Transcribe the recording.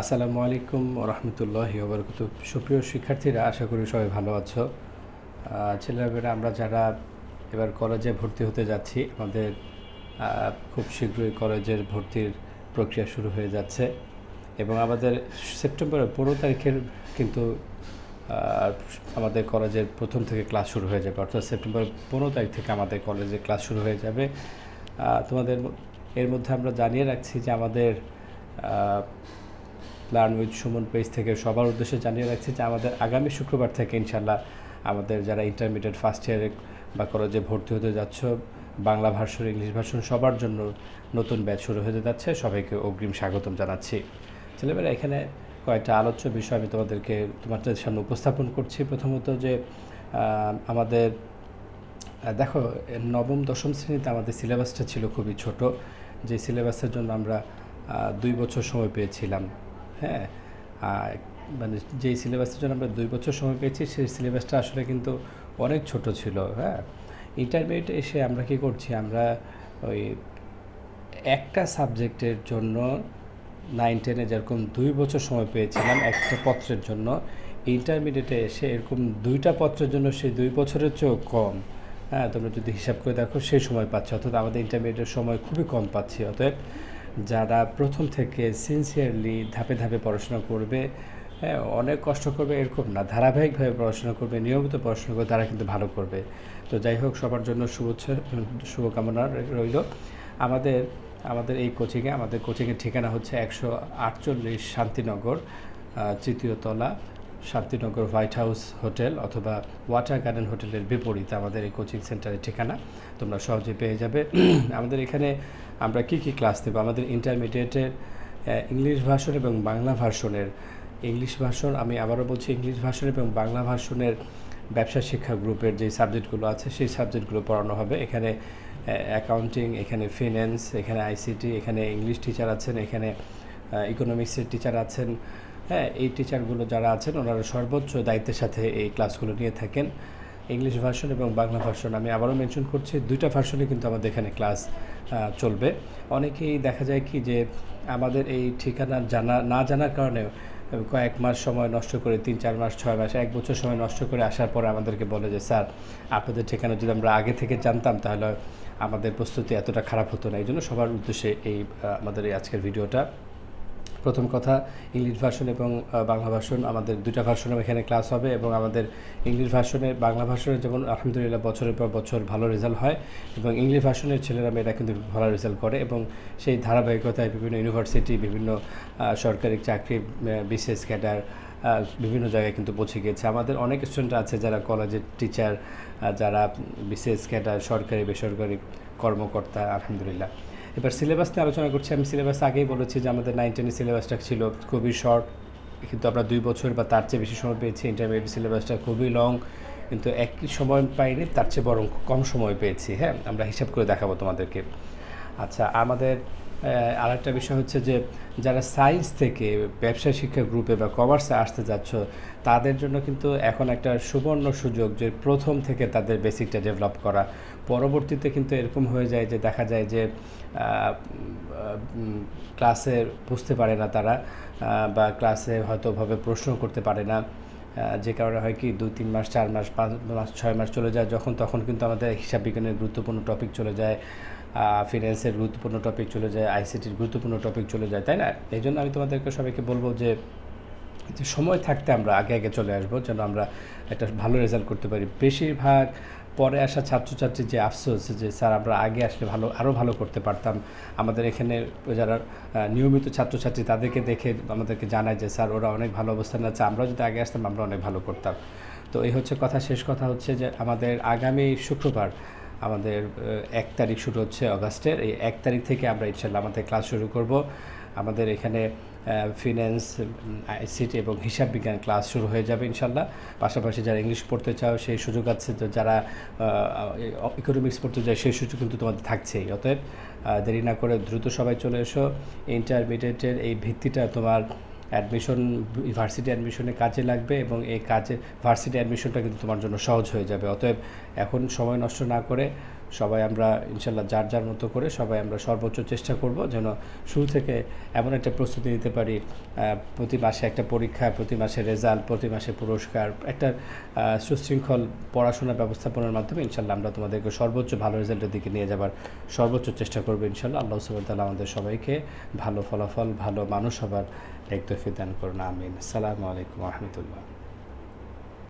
আসসালামু আলাইকুম রহমতুল্লাহ ওবরকত। সুপ্রিয় শিক্ষার্থীরা, আশা করি সবাই ভালো আছো। ছেলেমেয়েরা আমরা যারা এবার কলেজে ভর্তি হতে যাচ্ছি, আমাদের খুব শীঘ্রই কলেজের ভর্তির প্রক্রিয়া শুরু হয়ে যাচ্ছে। এবং আমাদের সেপ্টেম্বরের পনেরো তারিখের কিন্তু আমাদের কলেজের প্রথম থেকে ক্লাস শুরু হয়ে যাবে। অর্থাৎ সেপ্টেম্বর পনেরো তারিখ থেকে আমাদের কলেজে ক্লাস শুরু হয়ে যাবে। তোমাদের এর মধ্যে আমরা জানিয়ে রাখছি যে আমাদের প্ল্যান উইথ সুমন পেজ থেকে সবার উদ্দেশ্যে জানিয়ে রাখছি যে আমাদের আগামী শুক্রবার থেকে ইনশাল্লাহ আমাদের যারা ইন্টারমিডিয়েট ফার্স্ট ইয়ারে বা কলেজে ভর্তি হতে যাচ্ছ, বাংলা ভার্সন, ইংলিশ ভার্সন সবার জন্য নতুন ব্যাচ শুরু হতে যাচ্ছে। সবাইকে অগ্রিম স্বাগতম জানাচ্ছি। ছেলেমেয়েরা, এখানে কয়েকটা আলোচ্য বিষয় আমি তোমাদেরকে, তোমাদের সামনে উপস্থাপন করছি। প্রথমত যে আমাদের দেখো, নবম, দশম শ্রেণীতে আমাদের সিলেবাসটা ছিল খুবই ছোট। যে সিলেবাসের জন্য আমরা দুই বছর সময় পেয়েছিলাম। হ্যাঁ আর মানে যেই সিলেবাসের জন্য আমরা দুই বছর সময় পেয়েছি, সেই সিলেবাসটা আসলে কিন্তু অনেক ছোট ছিল হ্যাঁ। ইন্টারমিডিয়েটে এসে আমরা কি করছি, আমরা ওই একটা সাবজেক্টের জন্য নাইন টেনে যেরকম দুই বছর সময় পেয়েছিলাম একটা পত্রের জন্য ইন্টারমিডিয়েটে এসে এরকম দুইটা পত্রের জন্য সেই দুই বছরের চেয়েও কম হ্যাঁ। তোমরা যদি হিসাব করে দেখো, সেই সময় পাচ্ছ, অর্থাৎ আমাদের ইন্টারমিডিয়েটের সময় খুবই কম পাচ্ছি, অতএব যারা প্রথম থেকে সিনসিয়ারলি ধাপে ধাপে পড়াশোনা করবে হ্যাঁ অনেক কষ্ট করবে, এরকম না। ধারাবাহিকভাবে পড়াশোনা করবে, নিয়মিত পড়াশোনা করবে, তারা কিন্তু ভালো করবে। তো যাই হোক, সবার জন্য শুভেচ্ছা, শুভকামনা রইল। আমাদের আমাদের এই কোচিংয়ে, আমাদের কোচিংয়ের ঠিকানা হচ্ছে একশো আটচল্লিশ শান্তিনগর তৃতীয় তলা। শান্তিনগর হোয়াইট হাউস হোটেল অথবা ওয়াটার গার্ডেন হোটেলের বিপরীতে আমাদের এই কোচিং সেন্টারের ঠিকানা, তোমরা সহজে পেয়ে যাবে। আমাদের এখানে আমরা কি কি ক্লাস দেবো? আমাদের ইন্টারমিডিয়েটের ইংলিশ ভার্সন এবং বাংলা ভার্সনের ইংলিশ ভার্সন আমি আবারও বলছি ইংলিশ ভার্সন এবং বাংলা ভার্সনের ব্যবসা শিক্ষা গ্রুপের যে সাবজেক্টগুলো আছে, সেই সাবজেক্টগুলো পড়ানো হবে। এখানে অ্যাকাউন্টিং এখানে ফিন্যান্স এখানে আইসিটি এখানে ইংলিশ টিচার আছেন, এখানে ইকোনমিক্সের টিচার আছেন। হ্যাঁ এই টিচারগুলো যারা আছেন, ওনারা সর্বোচ্চ দায়িত্বের সাথে এই ক্লাসগুলো নিয়ে থাকেন। ইংলিশ ভার্সন এবং বাংলা ভার্সন আমি আবারও মেনশন করছি। দুইটা ভার্সনে কিন্তু আমাদের এখানে ক্লাস চলবে। অনেকেই দেখা যায় কি যে আমাদের এই ঠিকানা জানা, না জানার কারণে কয়েক মাস সময় নষ্ট করে, তিন, চার মাস, ছয় মাস, এক বছর সময় নষ্ট করে আসার পরে আমাদেরকে বলে যে, স্যার, আপনাদের ঠিকানা যদি আমরা আগে থেকে জানতাম, তাহলে আমাদের প্রস্তুতি এতটা খারাপ হতো না। এই জন্য সবার উদ্দেশ্যে এই আমাদের এই আজকের ভিডিওটা প্রথম কথা, ইংলিশ ভার্সন এবং বাংলা ভার্সন আমাদের দুইটা ভার্সনে এখানে ক্লাস হবে এবং আমাদের ইংলিশ ভার্সনে বাংলা ভার্সনে যেমন আলহামদুলিল্লাহ বছরের পর বছর ভালো রেজাল্ট হয় এবং ইংলিশ ভার্সনের ছেলেরা মেয়েরা কিন্তু ভালো রেজাল্ট করে এবং সেই ধারাবাহিকতায় বিভিন্ন ইউনিভার্সিটি বিভিন্ন সরকারি চাকরি বিশেষ ক্যাডার বিভিন্ন জায়গায় কিন্তু পৌঁছে গিয়েছে। আমাদের অনেক স্টুডেন্ট আছে যারা কলেজের টিচার যারা বিশেষ ক্যাডার সরকারি, বেসরকারি কর্মকর্তা, আলহামদুলিল্লাহ। এবার সিলেবাস নিয়ে আলোচনা করছি। আমি সিলেবাস আগেই বলেছি যে আমাদের নাইন টেনের সিলেবাসটা ছিল খুবই শর্ট কিন্তু আমরা দুই বছর বা তার চেয়ে বেশি সময় পেয়েছি। ইন্টারমিডিয়েট সিলেবাসটা খুবই লং কিন্তু একই সময় পাইনি, তার চেয়ে বরং কম সময় পেয়েছি। হ্যাঁ আমরা হিসাব করে দেখাবো তোমাদেরকে। আচ্ছা আমাদের আরেকটা বিষয় হচ্ছে যে, যারা সায়েন্স থেকে ব্যবসায় শিক্ষা গ্রুপে বা কমার্সে আসতে যাচ্ছ, তাদের জন্য কিন্তু এখন একটা সুবর্ণ সুযোগ যে, প্রথম থেকে তাদের বেসিকটা ডেভেলপ করা। পরবর্তীতে কিন্তু এরকম হয়ে যায় যে, দেখা যায় যে ক্লাসে বুঝতে পারে না তারা বা ক্লাসে হয়তো ভাবে প্রশ্ন করতে পারে না। যে কারণে হয় কি, দুই, তিন মাস, চার মাস, পাঁচ মাস, ছয় মাস চলে যায়, যখন তখন কিন্তু আমাদের হিসাব বিজ্ঞানের গুরুত্বপূর্ণ টপিক চলে যায়। ফিনান্সের গুরুত্বপূর্ণ টপিক চলে যায় আইসিটির গুরুত্বপূর্ণ টপিক চলে যায়, তাই না? এই জন্য আমি তোমাদেরকে সবাইকে বলব যে যে সময় থাকতে আমরা আগে আগে চলে আসব, যেন আমরা একটা ভালো রেজাল্ট করতে পারি। বেশিরভাগ পরে আসা ছাত্রছাত্রীর যে আফসোস যে, স্যার, আমরা আগে আসলে ভালো আরও ভালো করতে পারতাম। আমাদের এখানে যারা নিয়মিত ছাত্রছাত্রী তাদেরকে দেখে আমাদেরকে জানায় যে, স্যার, ওরা অনেক ভালো অবস্থানে আছে আমরা যদি আগে আসতাম, আমরা অনেক ভালো করতাম। তো এই হচ্ছে কথা, শেষ কথা হচ্ছে যে, আমাদের আগামী শুক্রবার আমাদের এক তারিখ শুরু হচ্ছে অগাস্টের। এই এক তারিখ থেকে আমরা ইনশাল্লাহ আমাদের ক্লাস শুরু করব। আমাদের এখানে ফিন্যান্স আইসিটি এবং হিসাব বিজ্ঞান ক্লাস শুরু হয়ে যাবে ইনশাল্লাহ পাশাপাশি যারা ইংলিশ পড়তে চাও, সেই সুযোগ আছে তো যারা ইকোনমিক্স পড়তে চায় সেই সুযোগ কিন্তু তোমাদের থাকছেই। অতএব দেরি না করে দ্রুত সবাই চলে এসো। ইন্টারমিডিয়েটের এই ভিত্তিটা তোমার অ্যাডমিশন ভার্সিটি অ্যাডমিশনে কাজে লাগবে এবং এই কাজে ভার্সিটি অ্যাডমিশনটা কিন্তু তোমার জন্য সহজ হয়ে যাবে। অতএব এখন সময় নষ্ট না করে সবাই আমরা ইনশাল্লাহ যার যার মতো করে সবাই আমরা সর্বোচ্চ চেষ্টা করব যেন শুরু থেকে এমন একটা প্রস্তুতি নিতে পারি প্রতি মাসে একটা পরীক্ষা, প্রতি মাসে রেজাল্ট প্রতি মাসে পুরস্কার, একটা সুশৃঙ্খল পড়াশোনা ব্যবস্থাপনার মাধ্যমে ইনশাল্লাহ আমরা তোমাদেরকে সর্বোচ্চ ভালো রেজাল্টের দিকে নিয়ে যাবার সর্বোচ্চ চেষ্টা করব ইনশাল্লাহ। আল্লাহ সুবাহ আমাদের সবাইকে ভালো ফলাফল, ভালো মানুষ হবার এক তফি দান করুন। আমিন। আসসালামু আলাইকুম রহমতুল্লাহ।